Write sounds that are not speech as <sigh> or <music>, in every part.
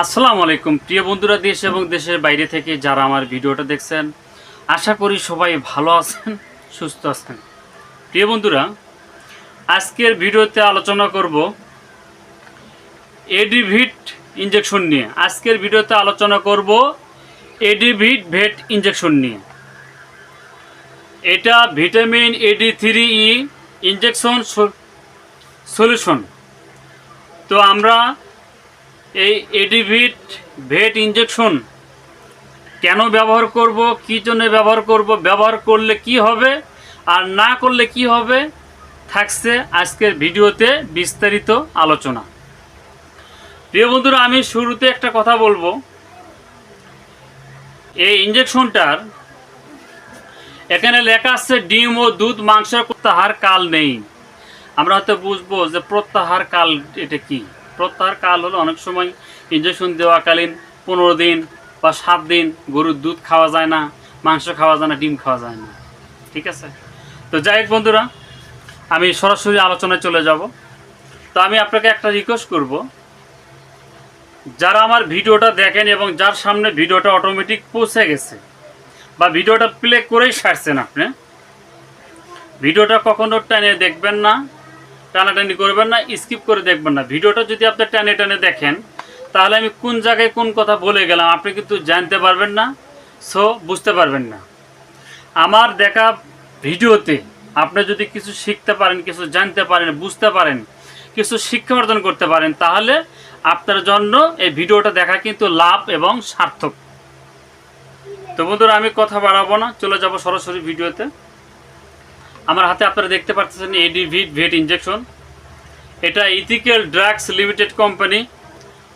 আসসালামু আলাইকুম। প্রিয় বন্ধুরা, দেশ এবং দেশের বাইরে থেকে যারা আমার ভিডিওটা দেখছেন, আশা করি সবাই ভালো আছেন, সুস্থ আছেন। প্রিয় বন্ধুরা, আজকের ভিডিওতে আলোচনা করব এডিভিট ইঞ্জেকশন নিয়ে। আজকের ভিডিওতে আলোচনা করব এডিভিট ভেট ইঞ্জেকশন নিয়ে। এটা vitamin A D three E injection solution. তো আমরা এই এডিভিট ভেট ইঞ্জেকশন কেন ব্যবহার করব, কী জন্য ব্যবহার করব, ব্যবহার করলে কি হবে আর না করলে কি হবে থাকছে আজকের ভিডিওতে বিস্তারিত আলোচনা। প্রিয় বন্ধুরা, আমি শুরুতে একটা কথা বলব। এই ইঞ্জেকশনটার এখানে লেখা আছে, ডিম ও দুধ মাংসের প্রত্যাহার কাল নেই। আমরা হয়তো বুঝব যে প্রত্যাহার কাল এটা কি। প্রত্যাহার কাল হলো অনেক সময় ইঞ্জেকশন দেওয়াকালীন পনেরো দিন বা সাত দিন গরুর দুধ খাওয়া যায় না, মাংস খাওয়া যায় না, ডিম খাওয়া যায় না। ঠিক আছে? তো যাই হোক বন্ধুরা, আমি সরাসরি আলোচনায় চলে যাব। তো আমি আপনাকে একটা রিকোয়েস্ট করব। যারা আমার ভিডিওটা দেখেন এবং যার সামনে ভিডিওটা অটোমেটিক পৌঁছে গেছে বা ভিডিওটা প্লে করেই সারছেন আপনি, ভিডিওটা কখনো টেনে দেখবেন না। টানাটানি করবেন না স্কিপ করে দেখবেন না। ভিডিওটা যদি আপনি টেনে টেনে দেখেন, তাহলে আমি কোন জায়গায় কোন কথা বলে গেলাম, আপনি কিন্তু জানতে পারবেন না সো বুঝতে পারবেন না। আমার দেখা ভিডিওতে আপনি যদি কিছু শিখতে পারেন, কিছু জানতে পারেন, বুঝতে পারেন, কিছু শিক্ষা অর্জন করতে পারেন, তাহলে আপনার জন্য এই ভিডিওটা দেখা কিন্তু লাভ এবং সার্থক। তো বন্ধুরা, আমি কথা বাড়াবো না, চলে যাব সরাসরি ভিডিওতে। আমার হাতে আপনারা দেখতে পাচ্ছেন এডিভিট ভেট ইঞ্জেকশন এটা ইথিক্যাল ড্রাগস লিমিটেড কোম্পানি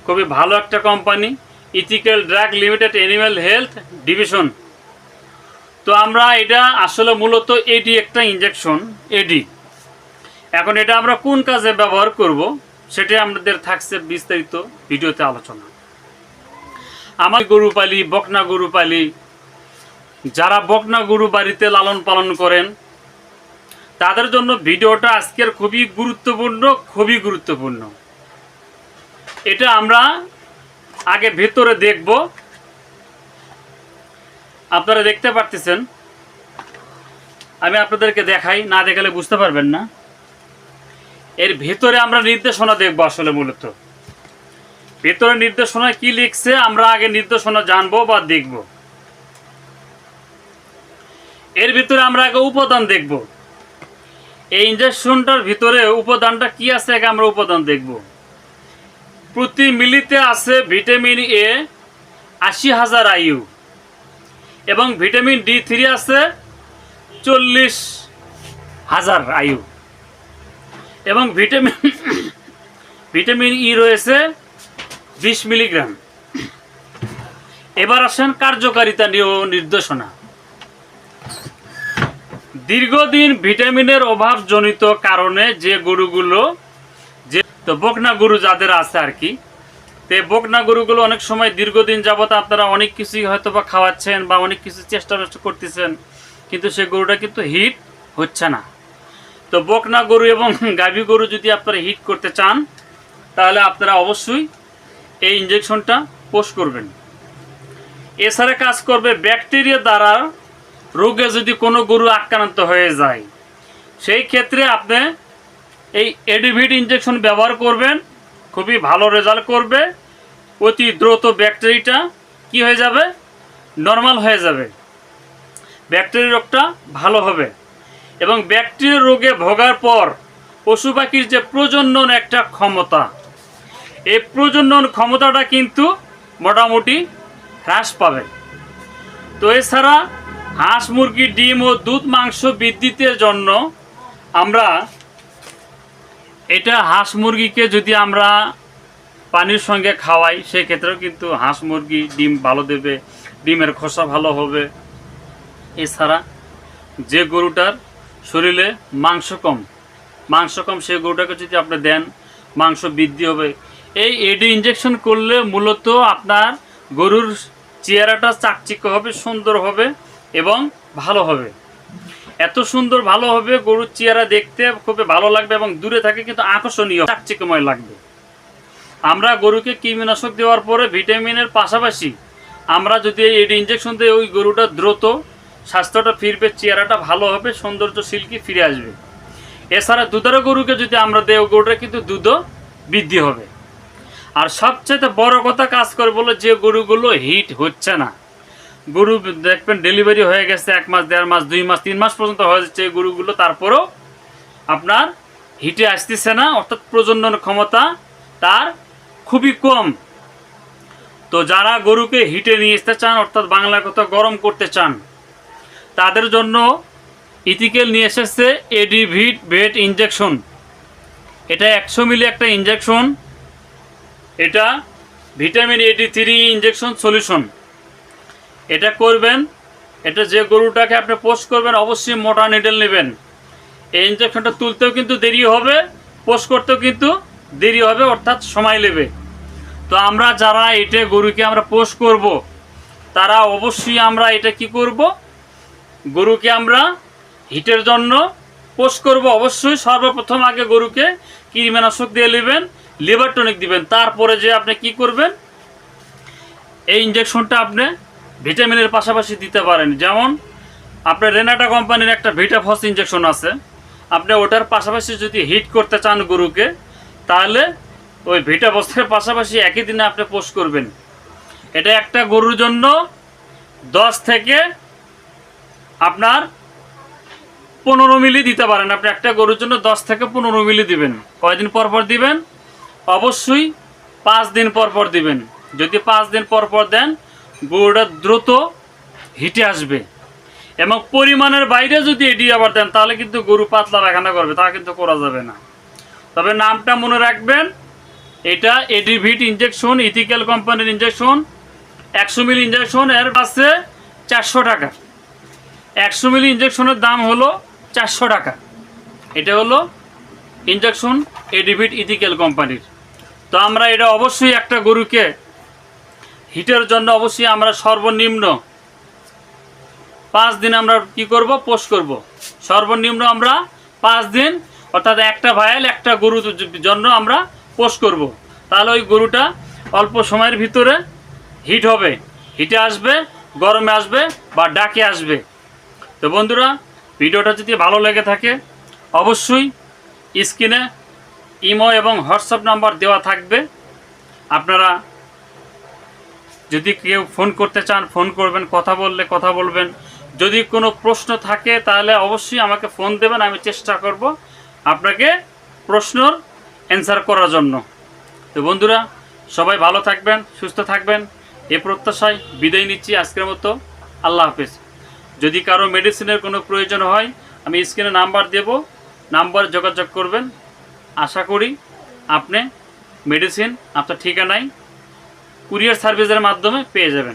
খুবই ভালো একটা company ethical drug limited animal health division তো আমরা এটা আসলে মূলত এডি একটা ইঞ্জেকশন এডি এখন এটা আমরা কোন কাজে ব্যবহার করব সেটা আমাদের থাকছে বিস্তারিত ভিডিওতে আলোচনা। আমার গরু পালি, বকনা গরু পালি, যারা বকনা গরু বাড়িতে লালন পালন করেন তাদের জন্য ভিডিওটা আজকের খুবই গুরুত্বপূর্ণ খুবই গুরুত্বপূর্ণ। এটা আমরা আগে ভেতরে দেখব। আপনারা দেখতে পারতেছেন। আমি আপনাদেরকে দেখাই, না দেখালে বুঝতে পারবেন না। এর ভেতরে আমরা নির্দেশনা দেখব আসলে মূলত। ভেতরে নির্দেশনায় কি লিখছে, আমরা আগে নির্দেশনা জানব বা দেখব। এর ভিতরে আমরা আগে উপাদান দেখব। এই ইঞ্জেকশনটার ভিতরে উপাদানটা কি আছে আগে আমরা উপাদান দেখব। প্রতি মিলিতে আছে ভিটামিন এ আশি হাজার আয়ু এবং ভিটামিন ডি থ্রি আছে চল্লিশ হাজার আয়ু এবং ভিটামিন ভিটামিন ই রয়েছে বিশ মিলিগ্রাম। এবার আসেন কার্যকারিতা নিয়ে নির্দেশনা। দীর্ঘদিন ভিটামিনের অভাবজনিত কারণে যে গরুগুলো, যে তো বকনা গরু যাদের আছে আর কি, তো বকনা গরুগুলো অনেক সময় দীর্ঘদিন যাবত আপনারা অনেক কিছুই হয়তো বা খাওয়াচ্ছেন বা অনেক কিছু চেষ্টা মেষ্টা করতেছেন, কিন্তু সে গরুটা কিন্তু হিট হচ্ছে না। তো বকনা গরু এবং <laughs> গাভী গরু যদি আপনারা হিট করতে চান, তাহলে আপনারা অবশ্যই এই ইঞ্জেকশনটা পোস্ট করবেন। এছাড়া কাজ করবে ব্যাকটেরিয়া দ্বারা রোগে যদি কোনো গরু আক্রান্ত হয়ে যায়, সেই ক্ষেত্রে আপনি এই এডিভিড ইঞ্জেকশন ব্যবহার করবেন, খুবই ভালো রেজাল্ট করবে। অতি দ্রুত ব্যাকটেরিয়াটা কি হয়ে যাবে? নর্মাল হয়ে যাবে। ব্যাকটেরিয়া রোগটা ভালো হবে। এবং ব্যাকটেরিয়া রোগে ভোগার পর পশু পাখির যে প্রজনন একটা ক্ষমতা, এই প্রজনন ক্ষমতাটা কিন্তু মোটামুটি হ্রাস পাবে। তো এছাড়া হাঁস, মুরগি, ডিম ও দুধ, মাংস বৃদ্ধিতের জন্য আমরা এটা হাঁস, মুরগিকে যদি আমরা পানির সঙ্গে খাওয়াই, সেক্ষেত্রেও কিন্তু হাঁস, মুরগি, ডিম ভালো দেবে, ডিমের খোসা ভালো হবে। এছাড়া যে গরুটার শরীরে মাংস কম মাংস কম সেই গরুটাকে যদি আপনি দেন, মাংস বৃদ্ধি হবে। এই এডি ইঞ্জেকশন করলে মূলত আপনার গরুর চেহারাটা চাকচিক্য হবে, সুন্দর হবে। এবং ভালো হবে। এত সুন্দর ভালো হবে, গরুর চেহারা দেখতে খুবই ভালো লাগবে এবং দূরে থাকে কিন্তু আকর্ষণীয়, চাকচিক্যময় লাগবে। আমরা গরুকে কৃমিনাশক দেওয়ার পরে ভিটামিনের পাশাপাশি আমরা যদি এই ইঞ্জেকশন দিই ওই গরুটা দ্রুত স্বাস্থ্যটা ফিরবে, চেহারাটা ভালো হবে, সৌন্দর্য সিল্কি ফিরে আসবে। এছাড়া দুধের গরুকে যদি আমরা দেই, ওই গরুটা কিন্তু দুধও বৃদ্ধি হবে। আর সবচেয়ে বড় কথা কাজ করে বলো যে গরুগুলো হিট হচ্ছে না। গরু দেখবেন ডেলিভারি হয়ে গেছে এক মাস, দেড় মাস, দুই মাস, তিন মাস পর্যন্ত হয়ে যাচ্ছে এই গরুগুলো। তারপরেও আপনার হিটে আসতেছে না, অর্থাৎ প্রজনন ক্ষমতা তার খুবই কম। তো যারা গরুকে হিটে নিয়ে আসতে চান, অর্থাৎ বাংলা কথা গরম করতে চান, তাদের জন্য ইথিকেল নিয়ে এসেছে এডিভিট ভেট ইঞ্জেকশন এটা একশো মিলি একটা ইঞ্জেকশন এটা vitamin A D three injection solution এটা করবেন, এটা যে গরুটাকে আপনি পোস্ট করবেন, অবশ্যই মোটা নিডেল নেবেন। এই ইঞ্জেকশনটা তুলতেও কিন্তু দেরি হবে পোস্ট করতেও কিন্তু দেরি হবে, অর্থাৎ সময় নেবে। তো আমরা যারা এটা গরুকে আমরা পোস্ট করব, তারা অবশ্যই আমরা এটা কি করব? গরুকে আমরা হিটের জন্য পোস্ট করব। অবশ্যই সর্বপ্রথম আগে গরুকে কৃমিনাশক দিয়ে নেবেন, লিভার টনিক দিবেন। তারপরে যে আপনি কি করবেন, এই ইঞ্জেকশনটা আপনি ভিটামিনের পাশাপাশি দিতে পারেন। যেমন, আপনার রেনাটা কোম্পানির একটা ভিটাফস ইঞ্জেকশন আছে। আপনি ওটার পাশাপাশি যদি হিট করতে চান গরুকে, তাহলে ওই ভিটাফসের পাশাপাশি একই দিনে আপনি পোস্ট করবেন। এটা একটা গরুর জন্য দশ থেকে আপনার পনেরো মিলি দিতে পারেন। আপনি একটা গরুর জন্য দশ থেকে পনেরো মিলি দিবেন। কয়দিন পর পর দিবেন? অবশ্যই পাঁচ দিন পর পর দিবেন। যদি পাঁচ দিন পর পর দেন গরুটা দ্রুত হিটে আসবে। এবং পরিমাণের বাইরে যদি এটি আবার দেন, তাহলে কিন্তু গরু পাতলা পায়খানা করবে, তা কিন্তু করা যাবে না। তবে নামটা মনে রাখবেন, এটা এডিভিট ইঞ্জেকশন ইথিক্যাল কোম্পানির ইঞ্জেকশন একশো মিলি ইঞ্জেকশন এর আছে চারশো টাকা। একশো মিলি ইঞ্জেকশনের দাম হলো চারশো টাকা। এটা হলো ইঞ্জেকশন এডিভিট ইথিক্যাল কোম্পানির তো আমরা এটা অবশ্যই একটা গরুকে হিটের জন্য অবশ্যই আমরা সর্বনিম্ন পাঁচ দিন আমরা কি করব? পোস্ট করব। সর্বনিম্ন আমরা পাঁচ দিন, অর্থাৎ একটা ভায়াল একটা গরুর জন্য আমরা পোস্ট করব। তাহলে ওই গরুটা অল্প সময়ের ভিতরে হিট হবে। হিটে আসবে, গরমে আসবে বা ডাকে আসবে। তো বন্ধুরা, ভিডিওটা যদি ভালো লেগে থাকে, অবশ্যই স্ক্রিনে ইমো এবং হোয়াটসঅ্যাপ নাম্বার দেওয়া থাকবে। আপনারা যদি কেউ ফোন করতে চান, ফোন করবেন, কথা বললে কথা বলবেন। যদি কোনো প্রশ্ন থাকে, তাহলে অবশ্যই আমাকে ফোন দেবেন, আমি চেষ্টা করব আপনাকে প্রশ্নর অ্যান্সার করার জন্য। তো বন্ধুরা, সবাই ভালো থাকবেন, সুস্থ থাকবেন। এ প্রত্যাশায় বিদায় নিচ্ছি আজকের মতো। আল্লাহ হাফেজ। যদি কারও মেডিসিনের কোনো প্রয়োজন হয়, আমি স্ক্রিনে নাম্বার দেব, নাম্বার যোগাযোগ করবেন। আশা করি আপনি মেডিসিন আপনার ঠিকানায় কুরিয়ার সার্ভিসের মাধ্যমে পেয়ে যাবেন।